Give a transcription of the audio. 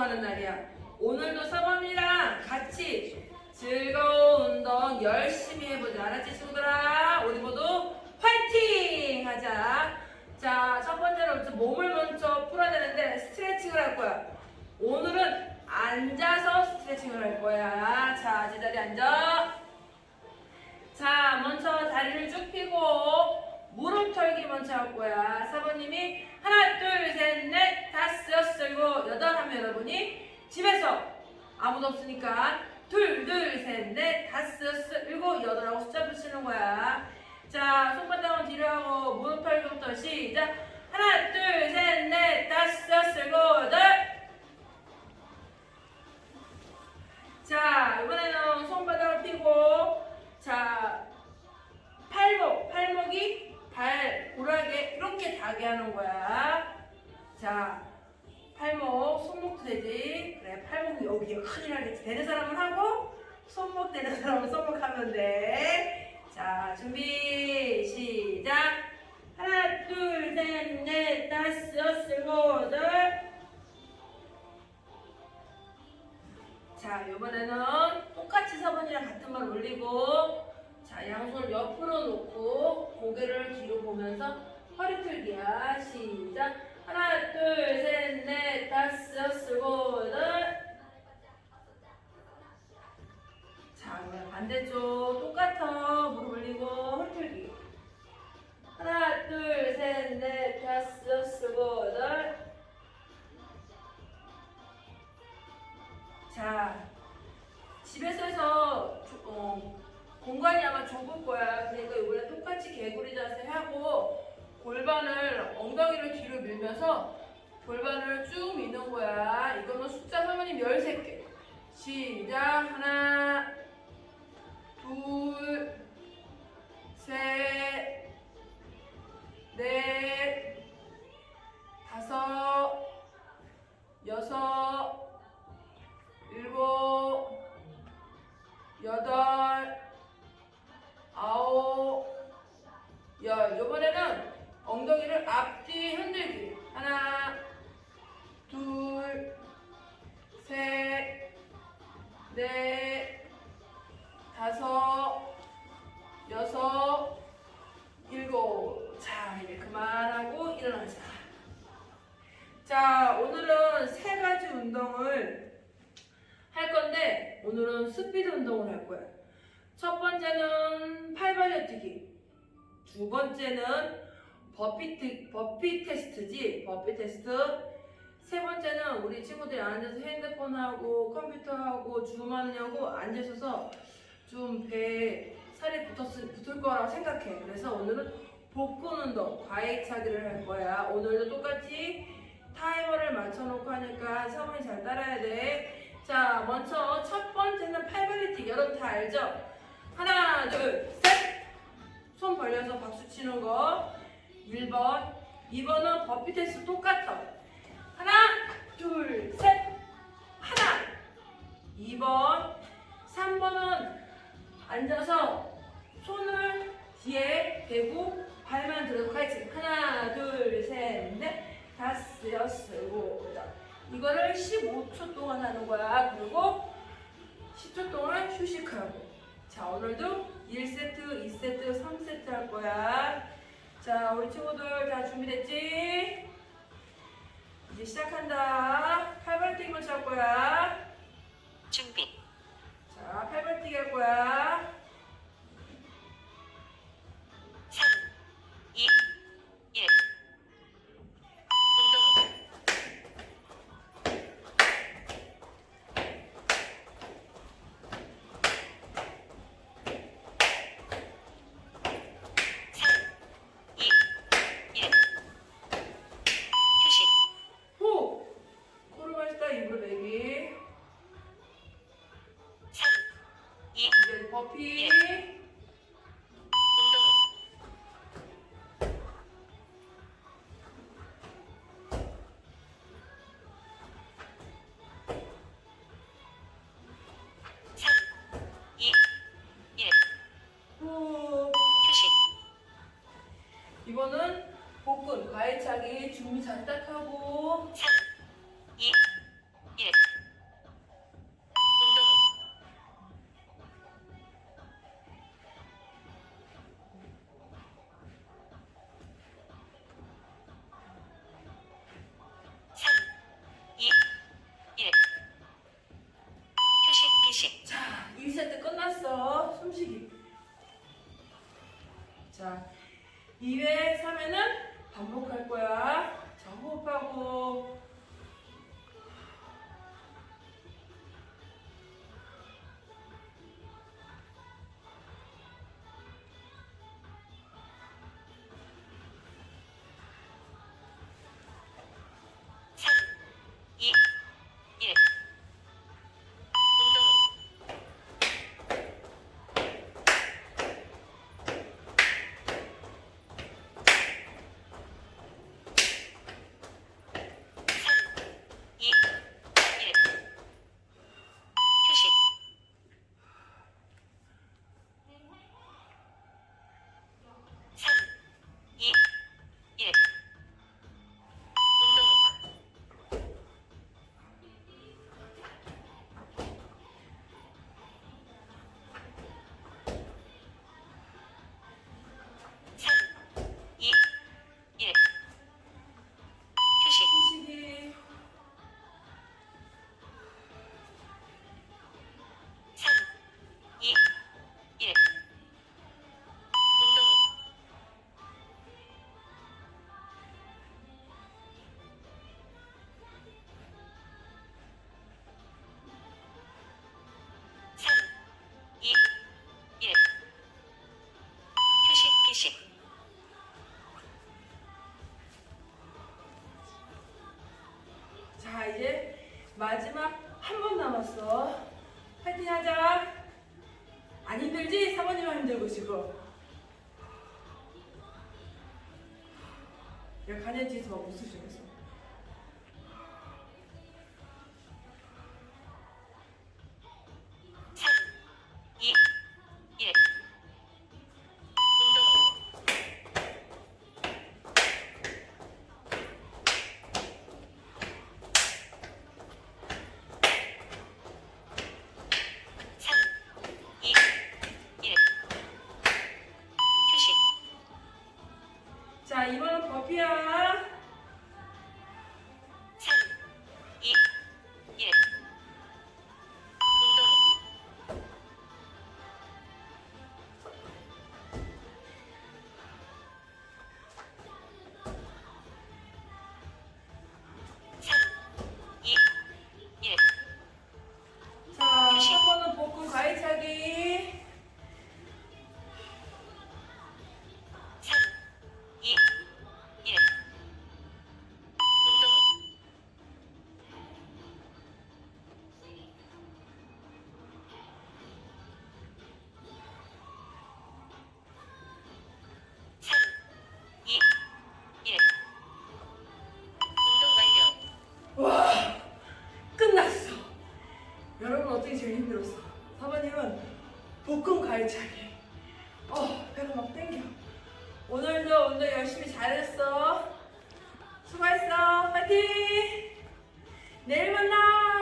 운동하는 날이야. 오늘도 서범이랑 같이 즐거운 운동 열심히 해보자. 알았지, 친구들아? 우리 모두 화이팅! 하자. 자, 첫 번째로 몸을 먼저 풀어야 되는데 스트레칭을 할 거야. 오늘은 앉아서 스트레칭을 할 거야. 자, 제자리 앉아. 자, 먼저 다리를 털기 먼저 할 거야. 사모님이 하나, 둘, 셋, 넷, 다섯, 여섯, 일곱, 여덟 하면 여러분이 집에서 아무도 없으니까 둘, 둘, 셋, 넷, 다섯, 여섯, 일곱, 여덟 하고 숫자 붙이는 거야. 자, 손바닥은 뒤로 하고 무릎 털기부터 시작. 하나, 둘, 셋, 넷, 다섯, 여섯, 일곱, 여덟. 하는 거야. 자, 팔목, 손목도 되지. 그래, 팔목이 여기에 큰일 나겠지. 되는 사람은 하고, 손목 되는 사람은 손목 하면 돼. 자, 준비, 시작. 하나, 둘, 셋, 넷, 다섯, 여섯, 여덟. 자, 이번에는 자, 집에서 어, 공간이 아마 좁을 거야. 그러니까 이번에 똑같이 개구리 자세 하고 골반을 엉덩이를 뒤로 밀면서 골반을 쭉 미는 거야. 이거는 숫자 사모님 13개. 시작. 하나, 일어나자. 자, 오늘은 세 가지 운동을 할 건데 오늘은 스피드 운동을 할 거야. 첫 번째는 팔발려 뛰기. 두 번째는 버피, 트- 버피 테스트지. 버피 테스트. 세 번째는 우리 친구들이 앉아서 핸드폰하고 컴퓨터하고 줌하느냐고 앉으셔서 좀 배에 살이 붙었을, 붙을 거라고 생각해. 그래서 오늘은 복근 운동, 과액차기를 할 거야. 오늘도 똑같이 타이머를 맞춰놓고 하니까 사모님 잘 따라야 돼. 자, 먼저 첫 번째는 팔벌리뛰기. 여러분 다 알죠? 하나, 둘, 셋! 손 벌려서 박수 치는 거. 1번. 2번은 버피 테스트 똑같아. 이거를 15초 동안 하는 거야. 그리고 10초 동안 휴식하고. 자, 오늘도 1세트, 2세트, 3세트 할 거야. 자, 우리 친구들 다 준비됐지? 이제 시작한다. 팔벌뛰기 먼저 할 거야. 이번은 복근, 과일차기 준비 잘 딱 하고. 3 2 1 야, 가냐 뒤에서 막 웃으시면서. ਪਿਆਰ 여러분 어떻게 제일 힘들었어? 4번님은 복근 가위차기 어 배가 막 땡겨. 오늘도 운동 열심히 잘했어. 수고했어. 파이팅! 내일 만나!